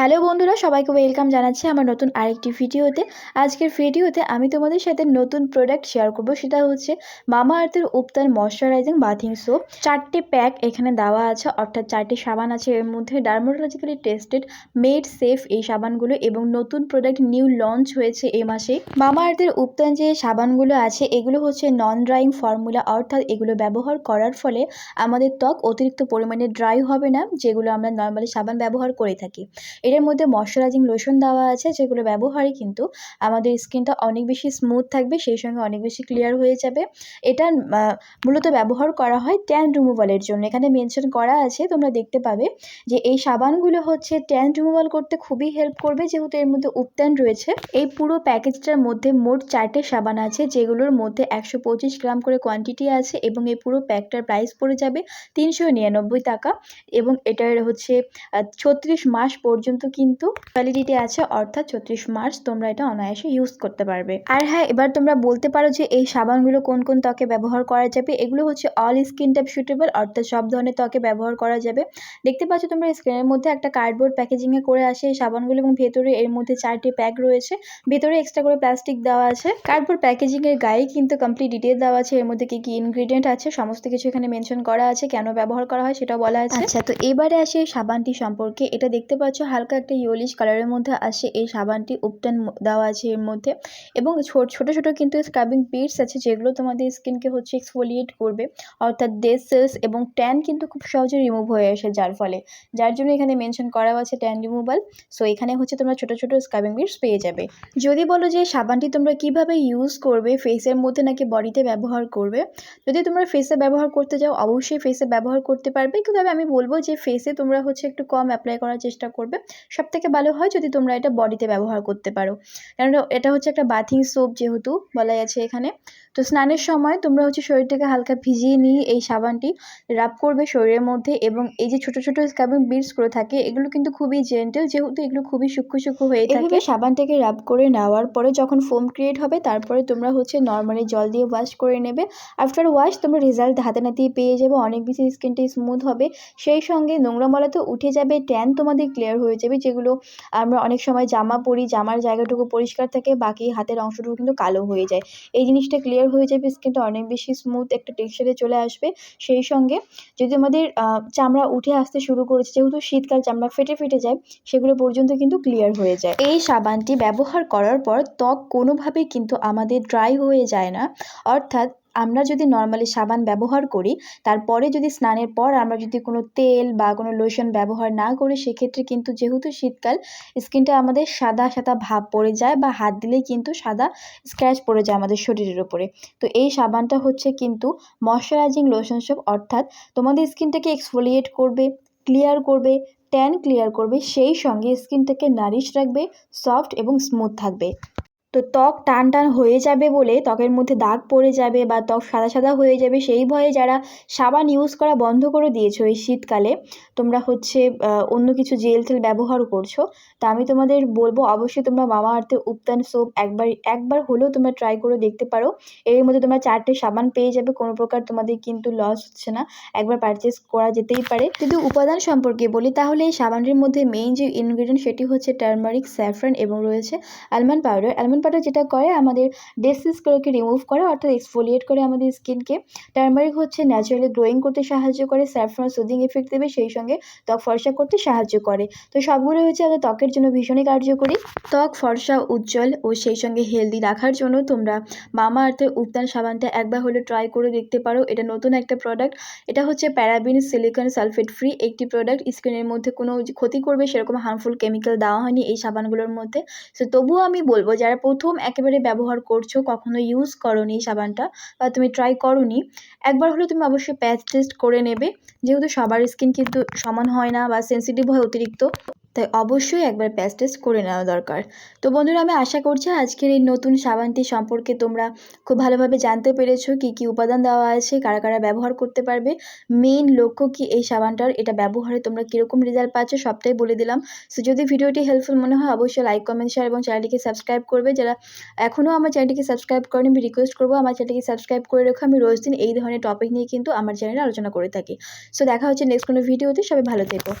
Hello বন্ধুরা, সবাইকে welcome জানাচ্ছি আমার নতুন আরেকটি ভিডিওতে। আজকের ভিডিওতে আমি তোমাদের সাথে নতুন প্রোডাক্ট শেয়ার করব, সেটা হচ্ছে মামা আর্থের উপতান ময়শ্চারাইজিং বাথিং সোপ চারটে প্যাক এখানে দেওয়া আছে, অর্থাৎ চারটে সাবান আছে, এর মধ্যে ডার্মোটোলজিক্যালি টেস্টেড মেড সেফ এই সাবানগুলো এবং নতুন প্রোডাক্ট নিউ লঞ্চ হয়েছে এ মাসে। মামা আর্থের উপতান যে সাবানগুলো আছে, এগুলো হচ্ছে নন ড্রাইং ফর্মুলা অর্থাৎ এগুলো ব্যবহার করার ফলে আমাদের ত্বক অতিরিক্ত পরিমাণে ড্রাই হবে না, যেগুলো আমরা নর্মালি সাবান ব্যবহার করে থাকি। এটার মধ্যে ময়শ্চারাইজিং লোশন দেওয়া আছে, যেগুলো ব্যবহারে কিন্তু আমাদের স্কিনটা অনেক বেশি স্মুথ থাকবে, সেই সঙ্গে অনেক বেশি ক্লিয়ার হয়ে যাবে। এটা মূলত ব্যবহার করা হয় ট্যান রিমুভালের জন্য। এখানে মেনশন করা আছে, তোমরা দেখতে পাবে যে এই সাবানগুলো হচ্ছে ট্যান রিমুভাল করতে খুবই হেল্প করবে, যেহেতু এর মধ্যে উপত্যান রয়েছে। এই পুরো প্যাকেজটার মধ্যে মোট চারটে সাবান আছে, যেগুলোর মধ্যে একশো পঁচিশ গ্রাম করে কোয়ান্টিটি আছে এবং এই পুরো প্যাকটার প্রাইস পড়ে যাবে তিনশো নিরানব্বই টাকা এবং এটার হচ্ছে ছত্রিশ মাস পর্যন্ত কিন্তু ভ্যালিডিটি আছে, অর্থাৎ ছত্রিশ মার্চ তোমরা এটা অনায়াসে ইউজ করতে পারবে। আর হ্যাঁ এবার তোমরা বলতে পারো যে এই সাবানগুলো কোন কোন ত্বকে ব্যবহার করা যাবে। এগুলো হচ্ছে অল স্কিন টাইপ সুটেবল অর্থাৎ সব ধরনের ত্বকে ব্যবহার করা যাবে। দেখতে পাচ্ছ তোমরা স্ক্রিনের মধ্যে একটা কার্ডবোর্ড প্যাকেজিংয়ে করে আসে এই সাবানগুলো এবং ভেতরে এর মধ্যে চারটি প্যাক রয়েছে। ভেতরে এক্সট্রা করে প্লাস্টিক দেওয়া আছে। কার্ডবোর্ড প্যাকেজিংয়ের গায়ে কিন্তু কমপ্লিট ডিটেল দেওয়া আছে। এর মধ্যে কি কি ইনগ্রিডিয়েন্ট আছে, সমস্ত কিছু এখানে মেনশন করা আছে, কেন ব্যবহার করা হয় সেটা বলা আছে। আচ্ছা তো এবারে আসে সাবানটি সম্পর্কে। এটা দেখতে পাচ্ছ হালকা একটা ইয়েলিশ কালারের মধ্যে আসে এই সাবানটি, উপটান দেওয়া আছে এর মধ্যে। এবং ছোট ছোট কিন্তু স্ক্রাবিং পিটস আছে যেগুলো তোমাদের স্কিনকে হচ্ছে এক্সফোলিয়েট করবে। অর্থাৎ ডেড সেলস এবং ট্যান কিন্তু খুব সহজে রিমুভ হয়ে আসে যার ফলে। যার জন্য এখানে মেনশন করা আছে ট্যান রিমুভাল সো এখানে হচ্ছে তোমরা ছোটো ছোটো স্ক্রাবিং পিটস পেয়ে যাবে। যদি বলো যে সাবানটি তোমরা কীভাবে ইউজ করবে ফেসের মধ্যে নাকি বডিতে ব্যবহার করবে? যদি তোমরা ফেসে ব্যবহার করতে যাও, অবশ্যই ফেসে ব্যবহার করতে পারবে। কিন্তু আমি বলব যে ফেসে তোমরা হচ্ছে একটু কম অ্যাপ্লাই করার চেষ্টা করবে। সব থেকে ভালো হয় যদি তোমরা এটা বডিতে ব্যবহার করতে পারো। কেননা এটা হচ্ছে একটা বাথিং সোপ যেহেতু বলা আছে এখানে। তো স্নানের সময় তোমরা হচ্ছে শরীরটাকে হালকা ভিজিয়ে নিয়ে এই সাবানটি রাব করবে শরীরের মধ্যে এবং এই যে ছোটো ছোটো স্ক্যাবিং বিটসগুলো থাকে, এগুলো কিন্তু খুবই জেন্টেল যেহেতু এগুলো খুবই সূক্ষ্ম সূক্ষ্ম হয়ে থাকে। সাবানটাকে রাব করে নেওয়ার পরে যখন ফোম ক্রিয়েট হবে, তারপরে তোমরা হচ্ছে নর্মালি জল দিয়ে ওয়াশ করে নেবে। আফটার ওয়াশ তোমরা রেজাল্ট হাতে নাতেই পেয়ে যাবে, অনেক বেশি স্কিনটি স্মুথ হবে। সেই সঙ্গে নোংরা মলা তো উঠে যাবে ট্যান তোমাদের ক্লিয়ার হয়ে যাবে, যেগুলো আমরা অনেক সময় জামা পরি, জামার জায়গাটুকু পরিষ্কার থাকে, বাকি হাতের অংশটুকু কিন্তু কালো হয়ে যায়। এই জিনিসটা ক্লিয়ার হয়ে যাবে স্কিনটা অনেক বেশি স্মুথ একটা টেক্সচারে চলে আসবে। সেই সঙ্গে যদি আমাদের চামড়া উঠে আসতে শুরু করেছে, যেহেতু শীতকাল চামড়া ফেটে ফেটে যায়, সেগুলো পর্যন্ত কিন্তু ক্লিয়ার হয়ে যায়। এই সাবানটি ব্যবহার করার পর ত্বক কোনোভাবেই কিন্তু আমাদের ড্রাই হয়ে যায় না। অর্থাৎ আমরা যদি নর্মালি সাবান ব্যবহার করি, তারপরে যদি স্নানের পর আমরা যদি কোনো তেল বা কোনো লোশন ব্যবহার না করি, সেক্ষেত্রে কিন্তু যেহেতু শীতকাল, স্কিনটা আমাদের সাদা সাদা ভাব পড়ে যায় বা হাত দিলেই কিন্তু সাদা স্ক্র্যাচ পড়ে যায় আমাদের শরীরের ওপরে তো এই সাবানটা হচ্ছে কিন্তু ময়শ্চারাইজিং লোশন সব অর্থাৎ তোমাদের স্কিনটাকে এক্সফোলিয়েট করবে ক্লিয়ার করবে ট্যান ক্লিয়ার করবে, সেই সঙ্গে স্কিনটাকে নারিশ রাখবে সফট এবং স্মুথ থাকবে। তো ত্বক টান টান হয়ে যাবে বলে ত্বকের মধ্যে দাগ পড়ে যাবে বা ত্বক সাদা সাদা হয়ে যাবে, সেই ভয়ে যারা সাবান ইউজ করা বন্ধ করে দিয়েছ এই শীতকালে, তোমরা হচ্ছে অন্য কিছু জেল টেল ব্যবহার করছ। তা আমি তোমাদের বলব, অবশ্যই তোমরা মামা আর্থে উপতান সোপ একবার একবার হলেও তোমরা ট্রাই করে দেখতে পারো। এর মধ্যে তোমরা চারটে সাবান পেয়ে যাবে, কোনো প্রকার তোমাদের কিন্তু লস হচ্ছে না। একবার পারচেস করা যেতেই পারে। যদি উপাদান সম্পর্কে বলি, তাহলে এই সাবানটির মধ্যে মেইন যে ইনগ্রিডিয়েন্ট সেটি হচ্ছে টার্মারিক স্যাফ্রন এবং রয়েছে almond powder almond almond powder যেটা করে আমাদের ডেড সেলসগুলোকে রিমুভ করে অর্থাৎ এক্সফোলিয়েট করে আমাদের স্কিনকে টার্মারিক হচ্ছে ন্যাচারালি গ্রোয়িং করতে সাহায্য করে স্যাফরন সুদিং এফেক্ট দেবে, সেই সঙ্গে ত্বক ফর্সা করতে সাহায্য করে। তো সবগুলো হচ্ছে আমাদের ত্বকের জন্য ভীষণই কার্যকরী। ত্বক ফর্সা, উজ্জ্বল ও সেই সঙ্গে হেলদি রাখার জন্য তোমরা মামা আর্থের উত্তান সাবানটা একবার হলে ট্রাই করে দেখতে পারো। এটা নতুন একটা প্রোডাক্ট এটা হচ্ছে প্যারাবিন সিলিকন সালফেট ফ্রি একটি প্রোডাক্ট স্কিনের মধ্যে কোনো ক্ষতি করবে, সেরকম হার্মফুল কেমিক্যাল দেওয়া হয়নি এই সাবানগুলোর মধ্যে। সো তবুও আমি বলব, যারা প্রথম একেবারে ব্যবহার করছ, কখনো ইউজ করনি সাবানটা বা তুমি ট্রাই করনি, একবার হলে তুমি অবশ্যই প্যাচ টেস্ট করে নেবে। যেহেতু সবার স্কিন কিন্তু সমান হয় না বা সেন্সিটিভ হয় অতিরিক্ত। তাই অবশ্যই একবার প্যাচ টেস্ট করে নেওয়া দরকার। তো বন্ধুরা, আমি আশা করছি আজকের এই নতুন সাবানটি সম্পর্কে তোমরা খুব ভালোভাবে জানতে পেরেছ, কি কি উপাদান দেওয়া আছে, কারা কারা ব্যবহার করতে পারবে, মেইন লক্ষ্য কি এই সাবানটার, এটা ব্যবহারে তোমরা কীরকম রেজাল্ট পাচ্ছ, সবটাই বলে দিলাম। সো যদি ভিডিওটি হেল্পফুল মনে হয়, অবশ্যই লাইক কমেন্ট শেয়ার এবং চ্যানেলটিকে সাবস্ক্রাইব করবে। যারা এখনও আমার চ্যানেলটিকে সাবস্ক্রাইব করেনি, আমি রিকোয়েস্ট করব আমার চ্যানেলটিকে সাবস্ক্রাইব করে রেখো। আমি রোজ দিন এই ধরনের টপিক নিয়ে কিন্তু আমার চ্যানেলে আলোচনা করে থাকি। সো দেখা হচ্ছে নেক্সট কোনো ভিডিওতে সবাই ভালো থেকো।